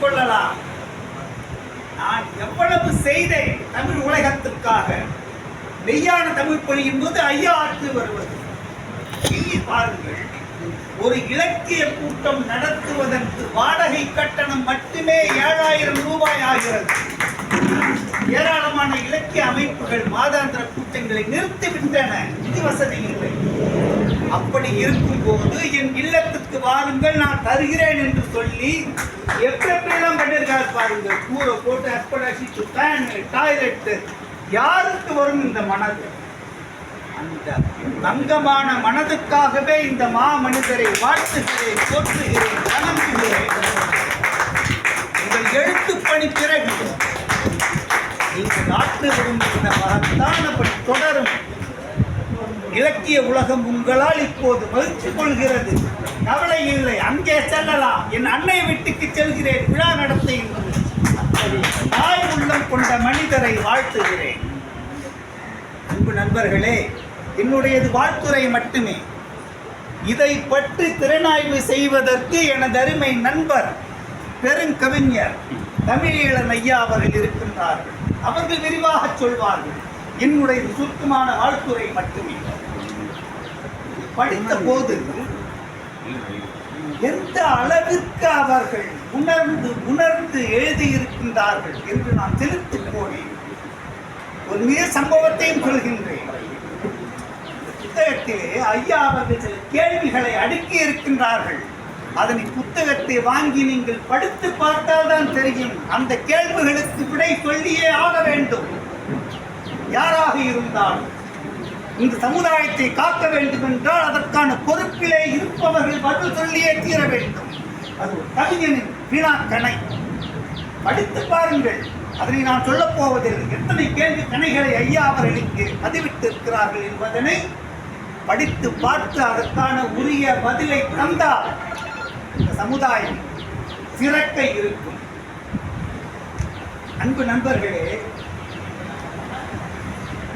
கொள்ளலாம் நான் எவ்வளவு செய்தேன் தமிழ் உலகத்திற்காக? மெய்யான தமிழ் பொழியும் போது ஐயா ஆற்று வருவது பாருங்கள் ஒரு இலக்கிய கூட்டம் நடத்துவதற்கு வாடகை கட்டணம் மட்டுமே ஏழாயிரம் ரூபாய் ஆகிறது. ஏராளமான இலக்கிய அமைப்புகள் மாதாந்திர கூட்டங்களை நிறுத்திவிட்டன நிதி வசதி இல்லை. அப்படி இருக்கும்போது என் இல்லத்துக்கு வாருங்கள் நான் தருகிறேன் என்று சொல்லி எப்பெல்லாம் பண்ணியிருக்காரு பாருங்கள். கூரை போட்டு அற்படாசி ஃபேன் டாய்லெட் யாருக்கு வரும் இந்த மனது? அந்த தங்கமான மனதுக்காகவே இந்த மா மனிதரை வாழ்த்துகிறேன் போற்றுகிறேன் வணங்குகிறேன். உங்கள் எழுத்து பணி பிறகு நீங்கள் நாட்டு விரும்புகிற மகத்தான தொடரும். இலக்கிய உலகம் உங்களால் இப்போது மகிழ்ச்சி கொள்கிறது. கவலை இல்லை அங்கே செல்லலாம். என் அன்னை வீட்டுக்கு செல்கிறேன் விழா நடத்துகின்றது தாய் உள்ளம் கொண்ட மனிதரை வாழ்த்துகிறேன். அன்பு நண்பர்களே என்னுடையது வாழ்த்துரை மட்டுமே. இதை பற்றி திறனாய்வு செய்வதற்கு எனது அருமை நண்பர் பெருங்கவிஞர் தமிழீழன் ஐயா அவர்கள் இருக்கின்றார்கள். அவர்கள் விரிவாக சொல்வார்கள். என்னுடைய சுருக்கமான வாழ்த்துரை மட்டுமே. படித்த போது எந்த அளவிற்கு அவர்கள் உணர்ந்து உணர்ந்து எழுதியிருக்கின்றார்கள் என்று நான் தெரிந்து போனேன் ஒரு மிக சம்பவத்தையும் சொல்கின்றேன். புத்தகத்திலே ஐயா அவர்கள் சில கேள்விகளை அடுக்கி இருக்கின்றார்கள். அதனை புத்தகத்தை வாங்கி நீங்கள் படித்து பார்த்தால் தான் தெரியும். அந்த கேள்விகளுக்கு விடை சொல்லியே ஆக வேண்டும். யாராக இருந்தாலும் இந்த சமுதாயத்தை காக்க வேண்டும் என்றால் அதற்கான பொறுப்பிலே இருப்பவர்கள் பதில் சொல்லியே தீர வேண்டும். அது ஒரு கவிஞனின் வினாக்கணை படித்து பாருங்கள். அதனை நான் சொல்லப் போவதில்லை. எத்தனை கேள்வி கணைகளை ஐயா அவர்களுக்கு பதிவிட்டிருக்கிறார்கள் என்பதனை படித்து பார்த்து அதற்கான உரிய பதிலை தந்தால் இந்த சமுதாயம் சிறக்க இருக்கும். அன்பு நண்பர்களே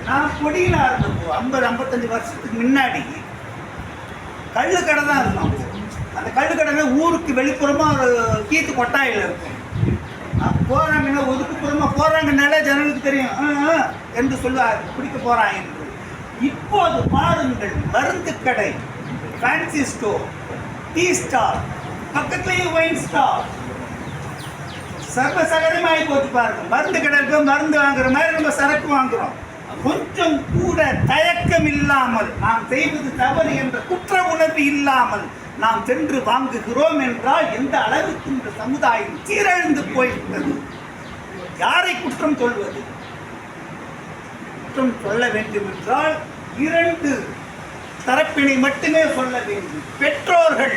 நான் கொடியில இருந்தப்போ ஐம்பது ஐம்பத்தஞ்சு வருஷத்துக்கு முன்னாடி கள்ளு கடை தான் இருந்தோம். அந்த கள்ளு கடை ஊருக்கு வெளிப்புறமா ஒரு கீத்து கொட்டாயில் இருக்கும். நான் போறாங்கன்னா ஒதுக்குப்புறமா போறாங்கனாலே ஜனங்களுக்கு தெரியும். ஆ, ஆ, என்று சொல்லுவார் பிடிக்க போகிறாங்க என்று. இப்போது பாருங்கள் மருந்து கடை ஃபேன்சி ஸ்டோர் டீ ஸ்டால் பக்கத்துலேயும் ஒயின் ஸ்டாப் சர்வசகரமாகி போச்சு பாருங்க. மருந்து கிடக்கு மருந்து வாங்குற மாதிரி நம்ம சரக்கு வாங்குறோம். கொஞ்சம் கூட தயக்கம் இல்லாமல் நாம் செய்வது தவறு என்ற குற்ற உணர்வு இல்லாமல் நாம் சென்று வாங்குகிறோம் என்றால் எந்த அளவுக்கு இந்த சமுதாயம் சீரழிந்து போய்விட்டது? யாரை குற்றம் சொல்வது? குற்றம் சொல்ல வேண்டும் என்றால் இரண்டு தரப்பினை மட்டுமே சொல்ல வேண்டும். பெற்றோர்கள்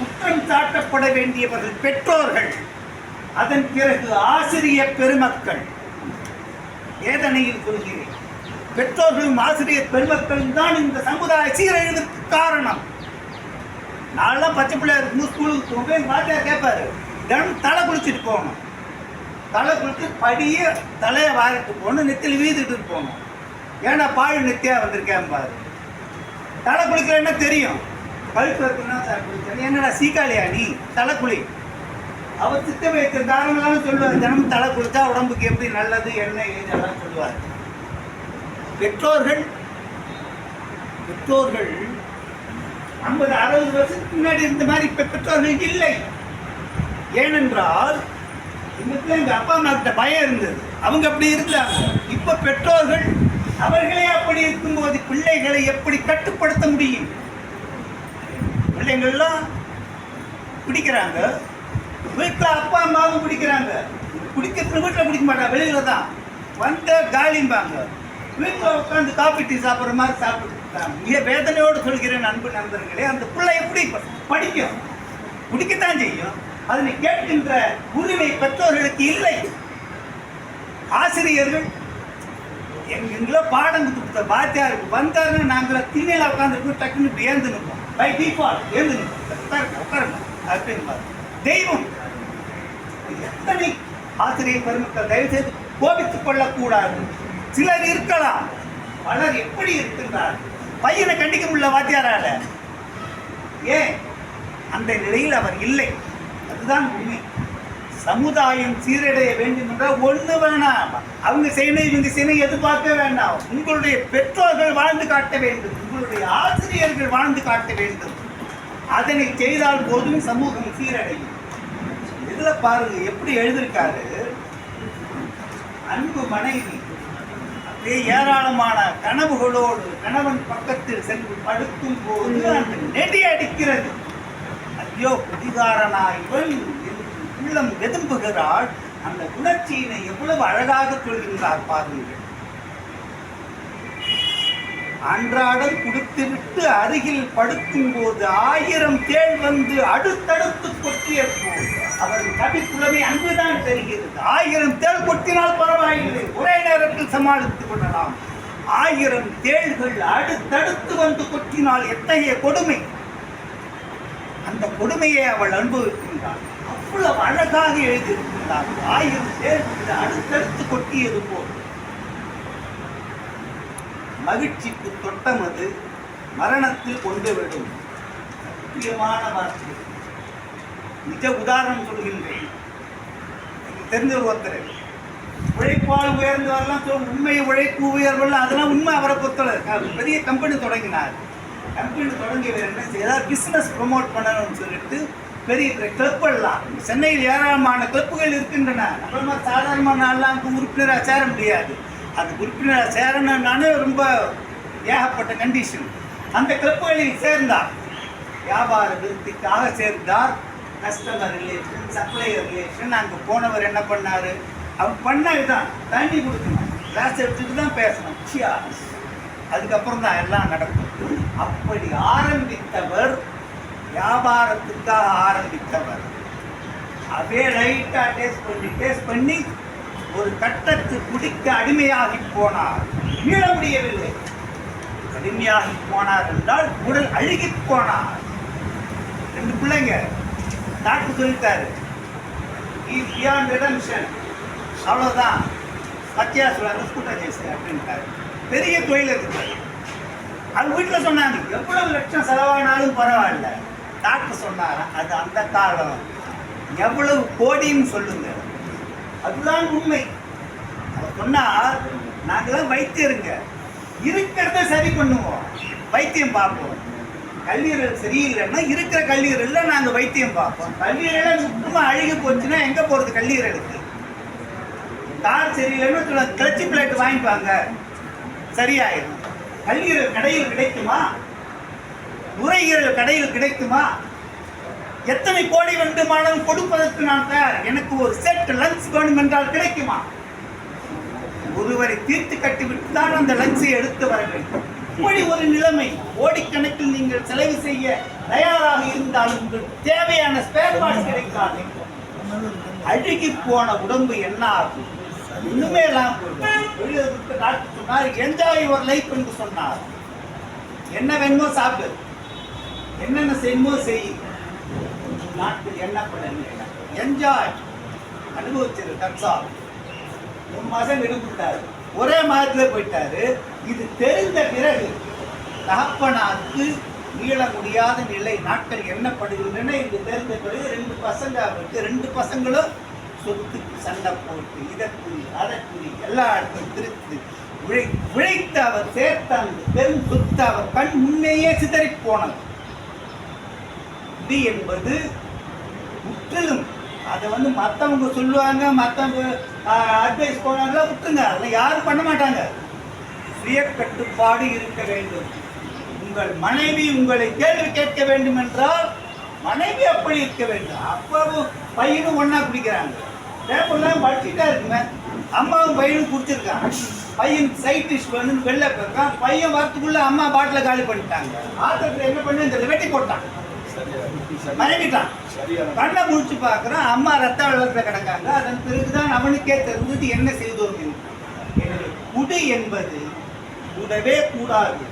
குற்றம் சாட்டப்பட வேண்டியவர்கள் பெற்றோர்கள். அதன் பிறகு ஆசிரிய பெருமக்கள். வேதனையில் சொல்கிறேன் பெற்றோர்களும் ஆசிரியர் பெருமக்களும் தான் இந்த சமுதாய சீரழிவுக்கு காரணம். நான்லாம் பச்சை பிள்ளையா இருக்கும் ஸ்கூலுக்கு போகும்போது வாத்தியார் கேட்பாரு தினம் தலை குளிச்சுட்டு போகணும். தலை குளித்து படியே தலையை வாரிட்டு போகணும் நெத்தியில் வீதிட்டு போகணும். ஏன்னா பாழ் நெத்தியாக வந்திருக்கேன் பாரு. தலை குளிக்கிறேன்னா தெரியும். கழுத்து இருக்குன்னா சார் என்னடா சீக்காளியா நீ? தலை அவர் சித்த வைத்த தாராளமாக சொல்லுவார் தினமும் தலை குளித்தா உடம்புக்கு எப்படி நல்லது என்ன ஏதெல்லாம் சொல்லுவார் பெற்றோர்கள் பெற்றோர்கள் ஐம்பது அறுபது வருஷத்துக்கு முன்னாடி இருந்த மாதிரி இப்போ பெற்றோர்கள் இல்லை. ஏனென்றால் எங்களுக்கு எங்கள் அப்பா அம்மா கிட்ட பயம் இருந்தது. அவங்க அப்படி இருந்தாங்க. இப்போ பெற்றோர்கள் அவர்களே அப்படி இருக்கும்போது பிள்ளைகளை எப்படி கட்டுப்படுத்த முடியும்? பிள்ளைங்கள்லாம் பிடிக்கிறாங்க வீட்டில் அப்பா அம்மாவும் பிடிக்கிறாங்க பிடிக்கிறது வீட்டில் பிடிக்க மாட்டாங்க வெளியில தான். வந்த காலிம்பாங்க. வீட்டில் உட்காந்து காஃபி டீ சாப்பிட்ற மாதிரி சாப்பிட்டுருக்காங்க மிக வேதனையோடு சொல்கிறேன் அன்பு நண்பர்களே அந்த பிள்ளை எப்படி படிக்கும்? பிடிக்கத்தான் செய்யும். அதனை கேட்கின்ற உரிமை பெற்றோர்களுக்கு இல்லை. ஆசிரியர்கள் எங்களை பாடம் கொடுத்த வாத்தியார் வந்தாருன்னு நாங்கள் திண்ணையில் உட்காந்துருக்கோம் டக்குன்னு இப்படி ஏந்து நிற்போம். பை டிஃபால்ட் எழுதுங்க உட்காருங்க உட்காருங்க. அப்படின்னு பாரு. தெய்வம். எத்தனை ஆசிரியர் பெருமக்கள் தயவு செய்து கோபித்துக் கொள்ளக்கூடாது. சிலர் இருக்கலாம். பலர் எப்படி இருக்கின்றார்? பையனை கண்டிக்க முடியல வாத்தியாரால. ஏன்? அந்த நிலையில் அவர் இல்லை. அதுதான் உண்மை. சமுதாயம் சீரடைய வேண்டும் என்றால் ஒண்ணு வேணாம். அவங்க செய்யணும் இவங்க செய்யணும் எதிர்பார்க்க வேண்டாம். உங்களுடைய பெற்றோர்கள் வாழ்ந்து காட்ட வேண்டும். உங்களுடைய ஆசிரியர்கள் வாழ்ந்து காட்ட வேண்டும். அதனை செய்தால் போதும் சமூகம் சீரடையும். இதுல பாருங்க எப்படி எழுதியிருக்காரு? அன்பு மனைவி அப்படியே ஏராளமான கனவுகளோடு கணவன் பக்கத்தில் சென்று படுக்கும் போது அந்த நெடி அடிக்கிறது. ஐயோ குதிகாரனா இவன்? உள்ளம் வெதும்புகிறாள் அந்த உணர்ச்சியினை எவ்வளவு அழகாக சொல்கின்றார் பாருங்கள். அன்றாடம் குடித்துவிட்டு அருகில் படுக்கும் போது ஆயிரம் தேள் வந்து அடுத்தடுத்து கொட்டிய போது கவி புலமை அன்புதான் தெரிகிறது. ஆயிரம் தேள் கொட்டினால் பரவாயில்லை ஒரே நேரத்தில் சமாளித்துக் கொள்ளலாம். ஆயிரம் தேள்கள் அடுத்தடுத்து வந்து கொட்டினால் எத்தகைய கொடுமை? அந்த கொடுமையை அவள் அனுபவிக்கின்றாள். இவ்வளவு அழகாக எழுதியிருக்கிறார். ஆயிரம் சேர்ந்து அடுத்தடுத்து கொட்டியது போல். மகிழ்ச்சிக்கு தொட்டமது மரணத்தில் கொண்டு விடும் முக்கியமான வார்த்தை. நிஜ உதாரணம் சொல்கின்றேன். எனக்கு தெரிஞ்ச ஒருத்தர். உழைப்பால் உயர்ந்தவரெல்லாம் சொல்ல உண்மை உழைப்பு உயர்வுல அதெல்லாம் உண்மை அவரை பொறுத்தவரை அவர் பெரிய கம்பெனி தொடங்கினார். கம்பெனி தொடங்கியவர் என்ன செய்தார்? பிஸ்னஸ் ப்ரொமோட் பண்ணணும்னு சொல்லிட்டு பெரிய பெரிய கிளப்பெல்லாம். சென்னையில் ஏராளமான கிளப்புகள் இருக்கின்றன. நம்ம மாதிரி சாதாரணமான அங்கே உறுப்பினராக சேர முடியாது. அது உறுப்பினராக சேரணும்னானே ரொம்ப ஏகப்பட்ட கண்டிஷன் அந்த கிளப்புகளில் சேர்ந்தார். வியாபார விருத்திக்காக சேர்ந்தார். கஸ்டமர் ரிலேஷன் சப்ளையர் ரிலேஷன் அங்கே போனவர் என்ன பண்ணார்? அவர் பண்ண இதுதான் தண்ணி கொடுக்கணும். கிளாஸ் எடுத்துட்டு தான் பேசணும். அதுக்கப்புறம் தான் எல்லாம் நடக்கும். அப்படி ஆரம்பித்தவர் வியாபாரத்துக்காக ஆரம்பித்தவர். அதே லைட்டாக டேஸ்ட் பண்ணி டேஸ்ட் பண்ணி ஒரு கட்டத்து குடிக்க அடிமையாகி போனார். மீள முடியவில்லை. அடிமையாகி போனார் என்றால் உடல் அழுகி போனார். ரெண்டு பிள்ளைங்க டாக்டர் சொல்லிட்டாரு பியாண்ட் ரிடம்ஷன் அவ்வளோதான் பச்சையா சொல்லாத ஸ்கூட்டர் அப்படின்ட்டாரு. பெரிய தொழில் இருக்கு அது வீட்டில் சொன்னாங்க எவ்வளவு லட்சம் செலவானாலும் பரவாயில்ல. டாக்டர் சொன்னாரா அது அந்த காலம் எவ்வளவு கோடின்னு சொல்லுங்க. அதுதான் உண்மை. அவர் நாங்கள் நாங்களாம் வைத்தியருங்க. இருக்கிறத சரி பண்ணுவோம். வைத்தியம் பார்ப்போம். கல்லீரல் சரியில்லைன்னா இருக்கிற கல்லீரலில் நாங்கள் வைத்தியம் பார்ப்போம். கல்லீரலை சுத்தமாக அழுகி போச்சுன்னா எங்கே போகிறது கல்லீரலுக்கு? கார் சரியில்லைன்னு கிளச்சி பிளேட் வாங்கிப்பாங்க. சரியாயிடும் கல்லீரல் கடையில் கிடைக்குமா? நுரையீரல் கடையில் கிடைக்குமா? எத்தனை கோடி வேண்டுமானாலும் கொடுப்பதற்கு நான் தயார்? எனக்கு ஒரு செட் லஞ்ச் வேணும் என்றால் கிடைக்குமா? ஒருவரை தீர்த்து கட்டிவிட்டு தான் அந்த லஞ்சை எடுத்து வர வேண்டும். இப்படி ஒரு நிலைமை கோடிக்கணக்கில் நீங்கள் செலவு செய்ய தயாராக இருந்தாலும் உங்கள் தேவையான ஸ்பேர் பார்ட்ஸ் கிடைக்காது. அழுகி போன உடம்பு என்ன ஆகும்? இன்னுமே சொன்னார் என்ஜாய் ஒரு லைஃப் என்று சொன்னார். என்ன வேணுமோ சாப்பிடு. என்னென்ன செய்யணுமோ செய். நாட்டில் என்ன பண்ண என்ஜாய் அனுபவிச்சது தட்சால் மூணு மாசம் விடுபட்டாரு ஒரே மாதத்தில் போயிட்டாரு. இது தெரிந்த பிறகு தகப்பனாக்கு மீள முடியாத நிலை நாட்கள் எண்ணப்படுகின்றன என்று தெரிந்த பிறகு ரெண்டு பசங்க அவருக்கு ரெண்டு பசங்களும் சொத்துக்கு சண்டை போட்டு இதற்குறி அதற்குறி எல்லா இடத்தையும் திருத்து உழை உழைத்து அவர் சேர்த்த அந்த பெரும் சொத்து அவர் கண் முன்னேயே சிதறி போனது. இது என்பது முற்றிலும். அதை வந்து மற்றவங்க சொல்லுவாங்க மற்றவங்க அட்வைஸ் போனாங்களா விட்டுங்க அதெல்லாம் யாரும் பண்ண மாட்டாங்க. சுய கட்டுப்பாடு இருக்க வேண்டும். உங்கள் மனைவி உங்களை கேள்வி கேட்க வேண்டும் என்றால் மனைவி அப்படி இருக்க வேண்டும். அப்பாவும் பையனும் ஒன்றா குடிக்கிறாங்க. பேப்பர்லாம் படிச்சுட்டா இருக்குமே. அம்மாவும் பையனும் குடிச்சிருக்காங்க. பையன் சைட் டிஷ் வேணும்னு வெளில போயிருக்கான். பையன் வரத்துக்குள்ளே அம்மா பாட்டில் காலி பண்ணிட்டாங்க. ஆத்திரத்தில் என்ன பண்ணி இந்த வெட்டி போட்டான் மறைக்கிட்டான் கண்ணை முடிச்சு பார்க்குறான் அம்மா ரத்த வெள்ளத்தில் கிடக்காங்க. அதன் பிறகுதான் அவனுக்கே தெரிஞ்சது என்ன செய்தோம் என்று. குடி என்பது கூடவே கூடாது.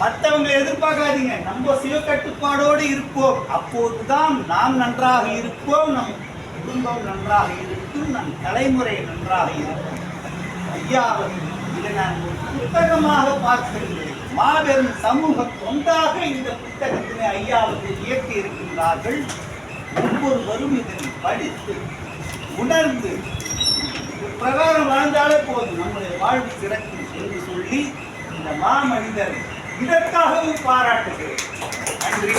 மற்றவங்களை எதிர்பார்க்காதீங்க. நம்ம சுய கட்டுப்பாடோடு இருப்போம். அப்போதுதான் நாம் நன்றாக இருப்போம். நம் குடும்பம் நன்றாக இருக்கும். நம் தலைமுறை நன்றாக இருக்கும். ஐயா இதை நான் புத்தகமாக பார்க்கின்றேன் மாபெரும் சமூக தொண்டாக இந்த புத்தகத்தினை ஐயா அவர்கள் இயக்கி இருக்கின்றார்கள். ஒவ்வொரு ஒவ்வொருவரும் இதனை படித்து உணர்ந்து பிரகாரம் வாழ்ந்தாலே போதும். நம்முடைய வாழ்வு சிறக்கும் என்று சொல்லி இந்த மாமனிதர் இதற்காகவும் பாராட்டுகிறேன். நன்றி.